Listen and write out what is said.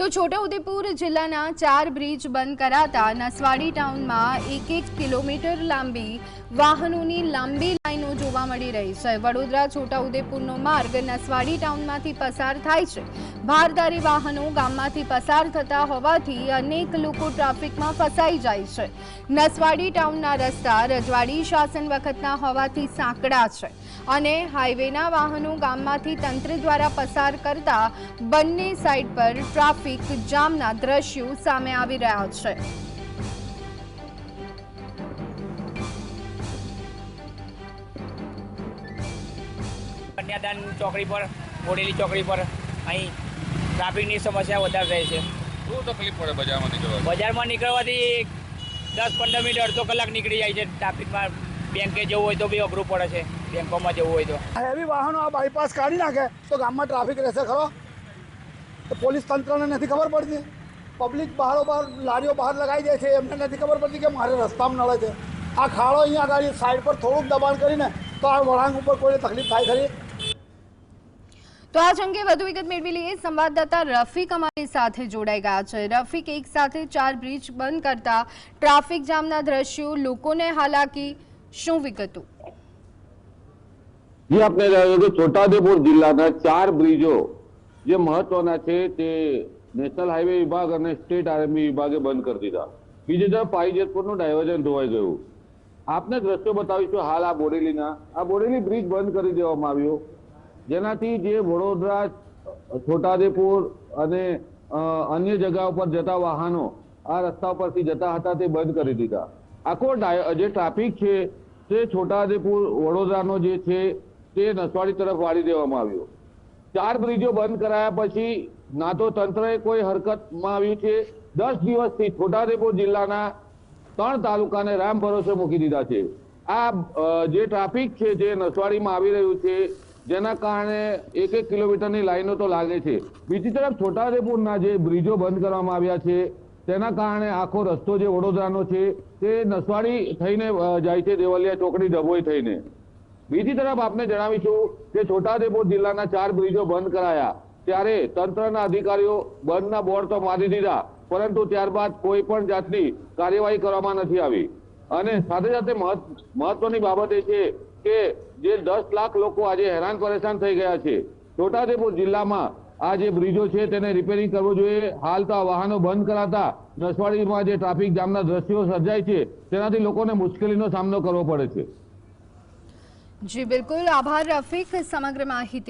તો છોટાઉદેપુર જિલ્લાના ચાર બ્રિજ બંધ કરાતા નસવાડી ટાઉનમાં એક એક કિલોમીટર લાંબી વાહનોની લાંબી લાઈનો જોવા મળી રહી છે. વડોદરા છોટાઉદેપુરનો માર્ગ નસવાડી ટાઉનમાંથી પસાર થાય છે. ભારદારી વાહનો ગામમાંથી પસાર થતા હોવાથી અનેક લોકો ટ્રાફિકમાં ફસાઈ જાય છે. નસવાડી ટાઉનના રસ્તા રજવાડી શાસન વખતના હોવાથી સાંકડા છે અને હાઈવેના વાહનો ગામમાંથી તંત્ર દ્વારા પસાર કરતા બંને સાઈડ પર ટ્રાફિક જામના દ્રશ્યો સામે આવી રહ્યા છે. કન્યાદાન ચોકડી પર બોડેલી ચોકડી પર અહીં ટ્રાફિકની સમસ્યા વધારે રહે છે. શું તકલીફ પડે બજારમાં નીકળવા બજારમાં નીકળવાથી દસ પંદર મિનિટ અડધો કલાક નીકળી જાય છે. ટ્રાફિકમાં બેંકે જવું હોય તો બી અઘરું પડે છે. બેંકોમાં જવું હોય તો. હેવી વાહનો આ બાયપાસ કાઢી નાખે તો ગામમાં ટ્રાફિક રહેશે ખરો? તો પોલીસ તંત્રને નથી ખબર પડતી. પબ્લિક બહારો બહાર લારીઓ બહાર લગાવી દે છે એમને નથી ખબર પડતી કે મારે રસ્તામાં નળે છે. આ ખાડો અહીંયા ગાડી સાઈડ પર થોડુંક દબાણ કરીને તો આ વળાંક ઉપર કોઈને તકલીફ થાય ખરી. તો આ અંગે વધુ વિગત મેળવી લઈએ. સંવાદદાતા રફીક અમારી સાથે જોડાઈ ગયા છે. રફીક એક સાથે ચાર બ્રિજ બંધ કરતા ટ્રાફિક જામના દ્રશ્યો લોકોને હાલાકી શું વિગતો? જી આપણે રહ્યો કે જિલ્લાના ચાર બ્રિજો જે મહત્વના છે તે નેશનલ હાઈવે વિભાગ અને સ્ટેટ આર્મી વિભાગે બંધ કરી દીધા. બીજી તરફ પાઈજેતપુરનું ડાયવર્જન ધોવાઈ ગયું. આપને દ્રશ્યો બતાવીશું હાલ આ બોડેલીના. આ બોડેલી બ્રિજ બંધ કરી દેવામાં આવ્યો. જેનાથી જે વડોદરા છોટાદેપુર અને અન્ય જગ્યા ઉપર જતા વાહનો આ રસ્તા પરથી જતા હતા તે બંધ કરી દીધા. આખો જે ટ્રાફિક છે તે છોટાદેપુર વડોદરાનો જે છે તે નસવાડી તરફ વાળી દેવામાં આવ્યો. ચાર બ્રિજો બંધ કરાયા પછી ના તો તંત્રએ કોઈ હરકતમાં આવ્યું છે. દસ દિવસથી છોટાઉદેપુર જિલ્લાના ત્રણ તાલુકાને રામ ભરોસે મૂકી દીધા છે. આ જે ટ્રાફિક છે જે નસવાડીમાં આવી રહ્યું છે, જેના કારણે એક એક કિલોમીટરની લાઈનો તો લાગે છે. બીજી તરફ છોટાઉદેપુરના જે બ્રિજો બંધ કરવામાં આવ્યા છે, તેના કારણે આખો રસ્તો જે વડોદરાનો છે, તે નસવાડી થઈને જાય છે, દેવલિયા ચોકડી ડભોઈ થઈને. બીજી તરફ આપને જણાવીશું કે છોટાઉદેપુર જિલ્લાના ચાર બ્રિજો બંધ કરાયા. ત્યારે તંત્રના અધિકારીઓ બંધના બોર્ડ તો મારી દીધા, પરંતુ ત્યારબાદ કોઈ પણ જાતની કાર્યવાહી કરવામાં નથી આવી. અને સાથે સાથે મહત્વ- મહત્વની બાબત એ છે કે જે દસ લાખ લોકો આજે હેરાન પરેશાન થઈ ગયા છે. છોટાઉદેપુર જિલ્લામાં આ જે બ્રિજો છે તેને રિપેરિંગ કરવું જોઈએ. હાલ તો આ વાહનો બંધ કરાતા નસવાડીમાં જે ટ્રાફિક જામના દ્રશ્યો સર્જાય છે, તેનાથી લોકોને મુશ્કેલીનો સામનો કરવો પડે છે. જી બિલકુલ. આભાર રફીક. સમગ્ર માહિતી